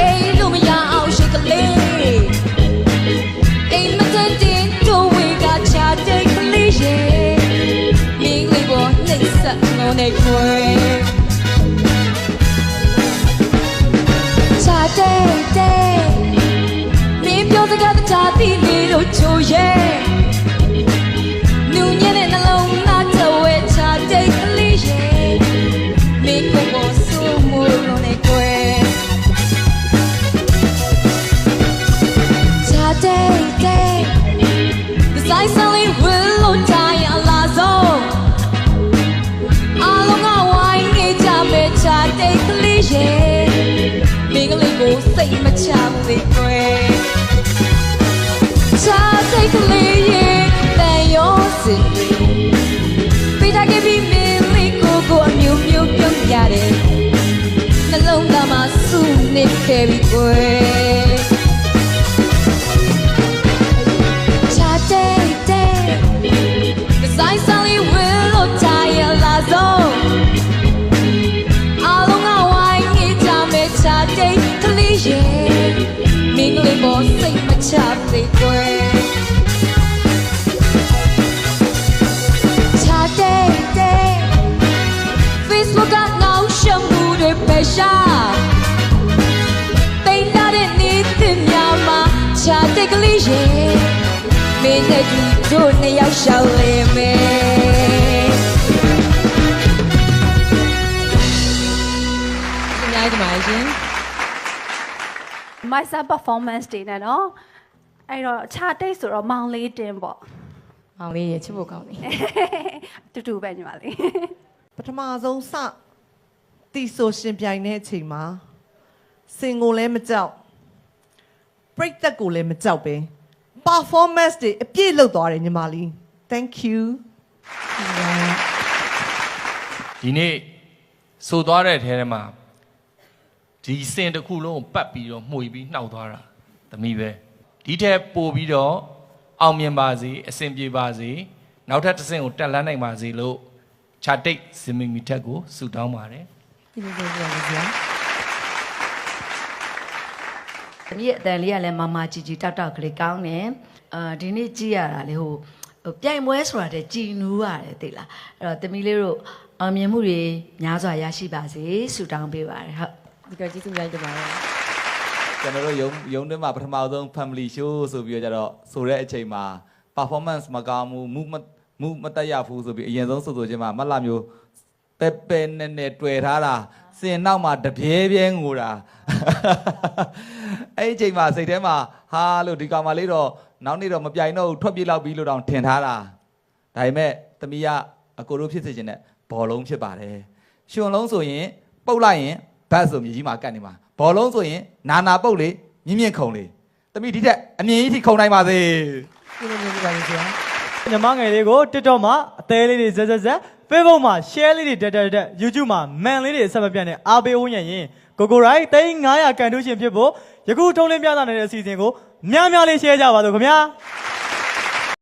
အိမ်လို့မ စိတ်မချဘူးလေကွယ်ချာစိတ်ကလေးရဲ့တန်ရောစင်ပိတာကပြီးမင်းလေးကိုကိုအမျိုးမျိုးပြုံးရတယ်နှလုံးသားမှာစုနေခဲ့ပြီကွယ်ချာတဲ့တဲ့ကစားစားလေးဝဲလို့တာရလာဆုံး day မင်းကလေးပေါ်စိတ်မချသေးကွယ်ချာတိတ်တဲ့ Facebook ကနောက်ရှုံမှုတွေပဲရှာတိတ်လာတဲ့နေ့များမှာချာတိတ်ကလေးရဲ့မင်းနဲ့သူတို့နှစ်ယောက်ရှောက်လေမယ် my son performance တွေနဲ့နော်အဲ့တော့ခြာတိတ်ဆိုတော့မောင်လေးတင်းပေါ့။မောင်လေးရချစ်ဖို့ကောင်းတယ်တူတူပဲညီမလေးပထမဆုံးစတီဆိုရှင်ပြိုင်တဲ့အချိန်မှာစင်ကိုလည်းမကြောက်ပရိသတ်ကိုလည်းမကြောက်ပဲ performance တွေအပြည့်လုပ်သွားတယ်ညီမလေး thank you ဒီနေ့ဆိုသွားတဲ့အထဲထဲမှာ ဒီစင်တစ်ခုလုံးကိုပတ်ပြီးတော့မှွေပြီးနှောက်သွားတာသမီးပဲဒီထက်ပိုပြီးတော့အောင်မြင်ပါစေအဆင်ပြေပါစေနောက်ထပ်တစ်ဆင့်ကိုတက်လန်းနိုင်ပါစေလို့ခြာတိတ်ဇမီမီထက်ကိုဆုတောင်းပါတယ်။ဒီလိုပြောပြလို့ကြာ။တမီးရဲ့အတန်လေးကလည်းမမကြီးကြီးတောက်တောက်ကလေးကောင်းတယ်။အာဒီနေ့ကြည့်ရတာလေဟိုဟိုပြိုင်ပွဲဆိုတာတဲ့ကြည်နူးရတယ်သိလား။အဲ့တော့တမီးလေးတို့အောင်မြင်မှုတွေများစွာရရှိပါစေဆုတောင်းပေးပါတယ်ဟုတ်။ ဒီကကျေးဇူးများတင်ပါတယ်ကျွန်တော်တို့ရုံရုံးတွင်းမှာပထမဆုံး family show ဆိုပြီးတော့ကြတော့ဆိုတဲ့အချိန်မှာ performance မကောင်းဘူးမူမမူမတက်ရဘူးဆိုပြီးအရင်ဆုံးဆိုဆိုချင်းမှာမတ်လာမျိုးပဲပဲနဲ့နဲ့တွေ့ထားတာစင်နောက်မှာတပြဲပြဲငိုတာအဲ့ဒီအချိန်မှာစိတ်ထဲမှာဟာလို့ဒီကောင်မလေးတော့နောက်နေ့တော့မပြိုင်တော့ဘူးထွက်ပြေးလောက်ပြီးလို့တောင်ထင်ထားတာဒါပေမဲ့သမီးကအကိုတို့ဖြစ်စေချင်တဲ့ဘောလုံးဖြစ်ပါတယ်ရှင်လုံးဆိုရင်ပုတ်လိုက်ရင် ဘတ်ဆိုမြေကြီးမှာကတ်နေမှာဘောလုံးဆိုရင်နာနာပုတ်လေမြင့်မြင့်ခုံလေသမီးဒီတက်အမြင်ကြီးထိခုံနိုင်ပါစေ။ဒီလိုမျိုးပြပါလို့ကြာညီမငယ်လေးကို TikTok မှာအသေးလေးတွေဇက်ဇက်ဇက် Facebook မှာ share လေးတွေတက်တက်တက် YouTube မှာ man လေးတွေအဆက်မပြတ်နဲ့အားပေးဦးညံ့ရင်ကိုကိုရိုင်းသိန်း900ကန်တူးရှင်ဖြစ်ဖို့ယခုထုံးလင်းပြသနေတဲ့အစီအစဉ်ကိုများများလေး share ကြပါစို့ခင်ဗျာ